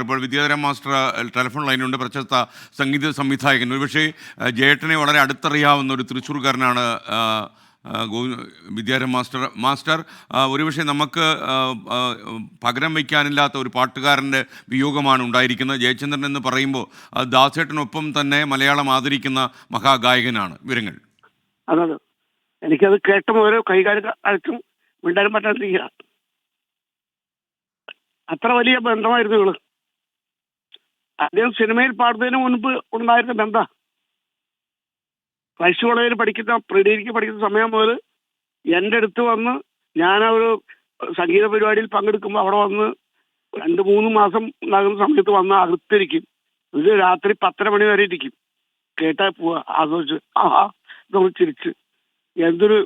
ഇപ്പോൾ വിദ്യാധരം master telephone ലൈനുണ്ട് പ്രശസ്ത സംഗീത സംവിധായകൻ. ഒരുപക്ഷെ ജേട്ടനെ വളരെ അടുത്തറിയാവുന്ന ഒരു തൃശ്ശൂർക്കാരനാണ് വിദ്യാരം മാസ്റ്റർ മാസ്റ്റർ. ഒരുപക്ഷെ നമുക്ക് പകരം വയ്ക്കാനില്ലാത്ത ഒരു പാട്ടുകാരന്റെ വിയോഗമാണ് ഉണ്ടായിരിക്കുന്നത്. ജയചന്ദ്രൻ എന്ന് പറയുമ്പോൾ ദാസേട്ടനൊപ്പം തന്നെ മലയാളം ആദരിക്കുന്ന മഹാഗായകനാണ്. വിവരങ്ങൾ. എനിക്കത് കേട്ട ഓരോ കൈകാര്യം അത്ര വലിയ ബന്ധമായിരുന്നു അദ്ദേഹം സിനിമയിൽ പാടുന്നതിന് മുൻപ് ഉണ്ടായിരുന്ന ബന്ധ. ക്രൈസ്റ്റ് കോളേജിൽ പഠിക്കുന്ന പ്രീഡിഗ്രിക്ക് പഠിക്കുന്ന സമയം മുതൽ എന്റെ അടുത്ത് വന്ന് ഞാൻ ആ ഒരു സംഗീത പരിപാടിയിൽ പങ്കെടുക്കുമ്പോൾ അവിടെ വന്ന് രണ്ട് മൂന്ന് മാസം ഉണ്ടാകുന്ന സമയത്ത് വന്ന് അകത്തിരിക്കും. ഇത് രാത്രി പത്തര മണി വരെ ഇരിക്കും. കേട്ടാ പോവാ. ആസ്വദിച്ച് ആഹാ നമ്മൾ ചിരിച്ച്. എന്തൊരു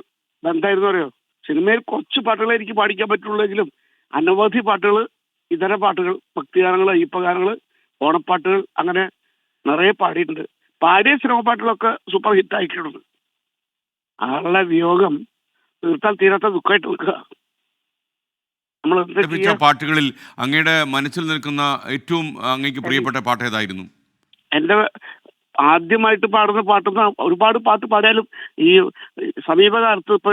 ബന്ധമായിരുന്നു അറിയോ? സിനിമയിൽ കുറച്ച് പാട്ടുകളെ എനിക്ക് പാടിക്കാൻ പറ്റുള്ളെങ്കിലും അനവധി പാട്ടുകൾ ഇതര പാട്ടുകൾ ഭക്തിഗാനങ്ങൾ അയ്യപ്പഗാനങ്ങൾ ഓണപ്പാട്ടുകൾ അങ്ങനെ നിറയെ പാടിയിട്ടുണ്ട്. പാടിയ സിനിമ പാട്ടുകളൊക്കെ സൂപ്പർ ഹിറ്റ് ആയിട്ടുണ്ട്. ആളുടെ വിയോഗം തീർത്താൽ തീരാത്ത ദുഃഖമായിട്ട് നിൽക്കുക. നമ്മൾ പാട്ടുകളിൽ അങ്ങയുടെ മനസ്സിൽ നിൽക്കുന്ന ഏറ്റവും അങ്ങേക്ക് പ്രിയപ്പെട്ട പാട്ട് ഏതായിരുന്നു? എന്റെ ആദ്യമായിട്ട് പാടുന്ന പാട്ട് ഒരുപാട് പാട്ട് പാടിയാലും ഈ സമീപകാലത്ത് ഇപ്പൊ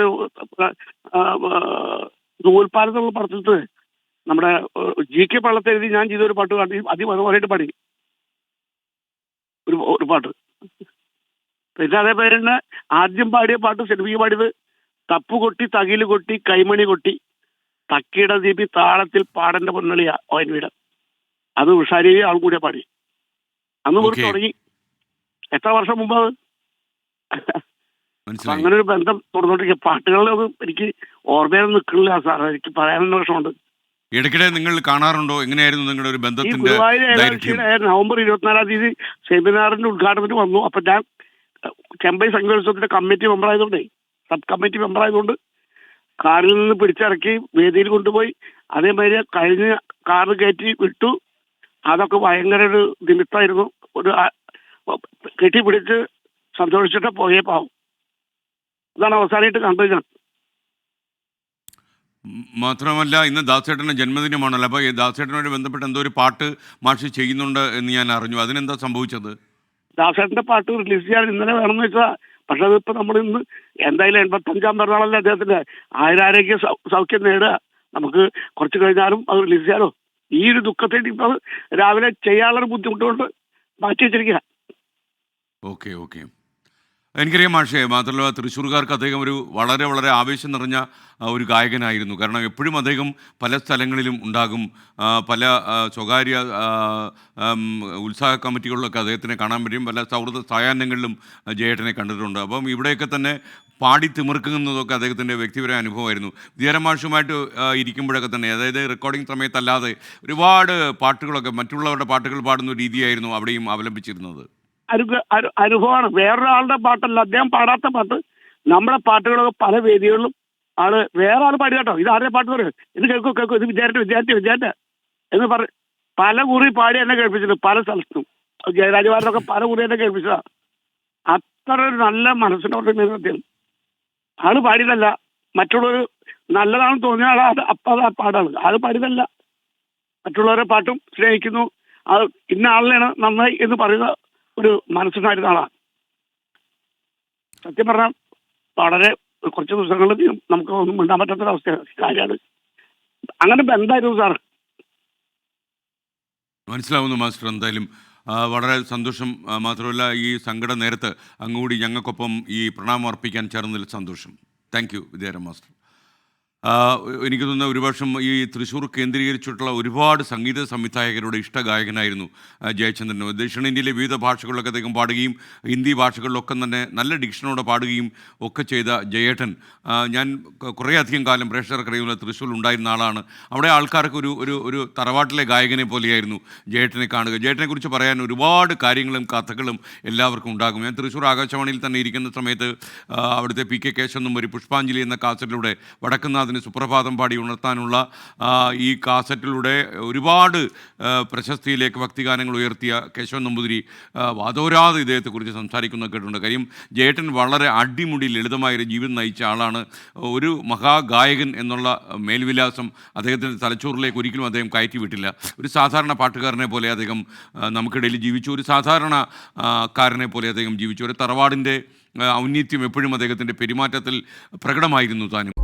നൂൽപാലത്തുള്ള പടത്തിലത്ത് നമ്മുടെ ജി കെ പള്ളത്തെ എഴുതി ഞാൻ ചെയ്ത ഒരു പാട്ട് പാടി അതിമനോഹരമായിട്ട് പാടി. ഒരു ഒരു പാട്ട്. പിന്നെ അതേപോലെ തന്നെ ആദ്യം പാടിയ പാട്ട് സിനിമയ്ക്ക് പാടിയത് തപ്പ് കൊട്ടി തകിൽ കൊട്ടി കൈമണി കൊട്ടി തക്കിയുടെ ദീപി താളത്തിൽ പാടന്റെ പൊന്നളിയ ഓയൻ വീട് അത് ഉഷാരി ആൾ കൂടിയ പാടി. അന്ന് Okay. തുടങ്ങി. എത്ര വർഷം മുമ്പ് അത്? അങ്ങനെ ഒരു ബന്ധം തുടർന്നോണ്ടിരിക്കുക പാട്ടുകളിലൊന്നും എനിക്ക് ഓർമ്മയിൽ നിൽക്കണില്ല സാർ എനിക്ക് പറയാനുള്ള വിഷമമുണ്ട്. ഇടയ്ക്കിടെ നിങ്ങൾ കാണാറുണ്ടോ? എങ്ങനെയായിരുന്നു നിങ്ങളുടെ ഒരു ബന്ധത്തിന്റെ ദൈർഘ്യം? നവംബർ ഇരുപത്തിനാലാം തീയതി സെമിനാറിന്റെ ഉദ്ഘാടനത്തിന് വന്നു. അപ്പൊ ഞാൻ ചെമ്പൈ സംഘോത്സവത്തിന്റെ കമ്മിറ്റി മെമ്പർ ആയതുകൊണ്ടേ സബ് കമ്മിറ്റി മെമ്പർ ആയതുകൊണ്ട് കാറിൽ നിന്ന് പിടിച്ചിറക്കി വേദിയിൽ കൊണ്ടുപോയി. അതേമാതിരി കഴിഞ്ഞ് കാറ് കയറ്റി വിട്ടു. അതൊക്കെ ഭയങ്കര ഒരു നിമിത്തമായിരുന്നു ഒരു കെട്ടിപ്പിടിച്ച് സന്തോഷിച്ചിട്ട് പോയേ പാവും. അതാണ് അവസാനമായിട്ട് കണ്ടത് ഞാൻ. മാത്രമല്ല ഇന്ന് ദാസേട്ടന്റെ ജന്മദിനമാണല്ലോ. അപ്പോൾ ഈ ദാസേട്ടനുമായി ബന്ധപ്പെട്ട് എന്തോ ഒരു പാട്ട് മാഷി ചെയ്യുന്നുണ്ട് എന്ന് ഞാൻ അറിഞ്ഞു. അതിനെന്താ സംഭവിച്ചത്? ദാസേട്ടന്റെ പാട്ട് റിലീസ് ചെയ്യാൻ ഇന്നലെ വേണമെന്ന് വെച്ചാൽ പക്ഷെ അതിപ്പോൾ നമ്മൾ ഇന്ന് എന്തായാലും എൺപത്തഞ്ചാം പിറന്നാളല്ലേ അദ്ദേഹത്തിന്റെ ആയിരാരോഗ്യ സൗഖ്യം നേടുക. നമുക്ക് കുറച്ച് കഴിഞ്ഞാലും അത് റിലീസ് ചെയ്യാലോ. ഈ ഒരു ദുഃഖത്തെ ഇപ്പോൾ രാവിലെ ചെയ്യാനുള്ളൊരു ബുദ്ധിമുട്ട് കൊണ്ട് മാറ്റി വെച്ചിരിക്കുക ഓക്കെ ഓക്കെ. എനിക്കറിയാം മാഷേ മാത്രമല്ല തൃശ്ശൂർക്കാർക്ക് അദ്ദേഹം ഒരു വളരെ വളരെ ആവേശം നിറഞ്ഞ ഒരു ഗായകനായിരുന്നു. കാരണം എപ്പോഴും അദ്ദേഹം പല സ്ഥലങ്ങളിലും ഉണ്ടാകും. പല സ്വകാര്യ ഉത്സാഹ കമ്മിറ്റികളിലൊക്കെ അദ്ദേഹത്തിനെ കാണാൻ പറ്റും. പല സൗഹൃദ സായാഹ്നങ്ങളിലും ജയേട്ടനെ കണ്ടിട്ടുണ്ട്. അപ്പം ഇവിടെയൊക്കെ തന്നെ പാടി തിമിർക്കുന്നതൊക്കെ അദ്ദേഹത്തിന്റെ വ്യക്തിപരമായ അനുഭവമായിരുന്നു. വിദ്യാരമാഷുമായിട്ട് ഇരിക്കുമ്പോഴൊക്കെ തന്നെ അതായത് റെക്കോർഡിംഗ് സമയത്തല്ലാതെ ഒരുപാട് പാട്ടുകളൊക്കെ മറ്റുള്ളവരുടെ പാട്ടുകൾ പാടുന്ന രീതിയായിരുന്നു അവിടെയും അവലംബിച്ചിരുന്നത്. അനുഭ അനു- അനുഭവമാണ്. വേറൊരാളുടെ പാട്ടല്ല. അദ്ദേഹം പാടാത്ത പാട്ട് നമ്മുടെ പാട്ടുകളൊക്കെ പല വേദികളിലും ആൾ വേറെ ആൾ പാടി കേട്ടോ. ഇത് ആരുടെ പാട്ട് പറയും? ഇത് കേൾക്കൂ കേൾക്കൂ. ഇത് വിദ്യാർത്ഥി വിദ്യാർത്ഥി വിചാരിച്ച എന്ന് പറ പല കുറി പാടി എന്നെ കേൾപ്പിച്ചിട്ടുണ്ട്. പല സ്ഥലത്തും. ജയരാജവാരനൊക്കെ പല കുറി എന്നെ കേൾപ്പിച്ചതാ. അത്ര ഒരു നല്ല മനസ്സിനോട് അദ്ദേഹം. ആൾ പാടിയതല്ല. മറ്റുള്ളവർ നല്ലതാണെന്ന് തോന്നിയ ആൾ അത് അപ്പം ആ പാടാണ്. ആൾ പാടിയതല്ല. മറ്റുള്ളവരെ പാട്ടും സ്നേഹിക്കുന്നു. അത് ഇന്ന ആളിനെയാണ് നന്നായി എന്ന് പറയുന്ന ഒരു മനസ്സിനായിരുന്ന ആളാണ് സത്യം പറഞ്ഞാൽ വളരെ കുറച്ച് ദിവസങ്ങളിൽ നമുക്ക് ഒന്നും മിണ്ടാൻ പറ്റാത്തൊരവസ്ഥ കാര്യമാണ്. അങ്ങനെ ബന്ധമായിരുന്നു സാർ? മനസ്സിലാവുന്നു മാസ്റ്റർ. എന്തായാലും വളരെ സന്തോഷം മാത്രമല്ല ഈ സങ്കട നേരത്ത് അങ്ങുകൂടി ഞങ്ങൾക്കൊപ്പം ഈ പ്രണാമം അർപ്പിക്കാൻ ചേർന്നതിൽ സന്തോഷം. Thank you Vidyaram master. എനിക്ക് തോന്നുന്ന ഒരു വർഷം ഈ തൃശ്ശൂർ കേന്ദ്രീകരിച്ചിട്ടുള്ള ഒരുപാട് സംഗീത സംവിധായകരുടെ ഇഷ്ടഗായകനായിരുന്നു ഗായകനായിരുന്നു ജയചന്ദ്രൻ. ദക്ഷിണേന്ത്യയിലെ വിവിധ ഭാഷകളിലൊക്കെ അദ്ദേഹം പാടുകയും ഹിന്ദി ഭാഷകളിലൊക്കെ തന്നെ നല്ല ഡിക്ഷനോടെ പാടുകയും ഒക്കെ ചെയ്ത ജയേട്ടൻ. ഞാൻ കുറേയധികം കാലം പ്രേക്ഷകർക്കറിയുന്ന തൃശ്ശൂർ ഉണ്ടായിരുന്ന ആളാണ്. അവിടെ ആൾക്കാർക്ക് ഒരു ഒരു ഒരു തറവാട്ടിലെ ഗായകനെ പോലെയായിരുന്നു ജയേട്ടനെ കാണുക. ജയേട്ടനെക്കുറിച്ച് പറയാൻ ഒരുപാട് കാര്യങ്ങളും കഥകളും എല്ലാവർക്കും ഉണ്ടാകും. ഞാൻ തൃശ്ശൂർ ആകാശവാണിയിൽ തന്നെ ഇരിക്കുന്ന സമയത്ത് അവിടുത്തെ പി കെ കേശവനും ഒരു പുഷ്പാഞ്ജലി എന്ന കാസറ്റിലൂടെ വടക്കുന്നാഥൻ അദ്ദേഹത്തിന് സുപ്രഭാതം പാടി ഉണർത്താനുള്ള ഈ കാസറ്റിലൂടെ ഒരുപാട് പ്രശസ്തിയിലേക്ക് ഭക്തിഗാനങ്ങൾ ഉയർത്തിയ കേശവൻ നമ്പൂതിരി ആ, വാതോരാതെ ഇദ്ദേഹത്തെക്കുറിച്ച് സംസാരിക്കുന്ന കേട്ടിട്ടുണ്ട്. കാര്യം ജേട്ടൻ വളരെ അടിമുടി ലളിതമായൊരു ജീവിതം നയിച്ച ആളാണ്. ഒരു മഹാഗായകൻ എന്നുള്ള മേൽവിലാസം അദ്ദേഹത്തിന്റെ തലച്ചോറിലേക്ക് ഒരിക്കലും അദ്ദേഹം കയറ്റി വിട്ടില്ല. ഒരു സാധാരണ പാട്ടുകാരനെ പോലെ അദ്ദേഹം നമുക്കിടയിൽ ജീവിച്ചു. ഒരു സാധാരണ ആ, കാരനെ പോലെ അദ്ദേഹം ജീവിച്ചു. ഒരു തറവാടിന്റെ ഔന്നിത്യം എപ്പോഴും അദ്ദേഹത്തിന്റെ പെരുമാറ്റത്തിൽ പ്രകടമായിരുന്നു താനും.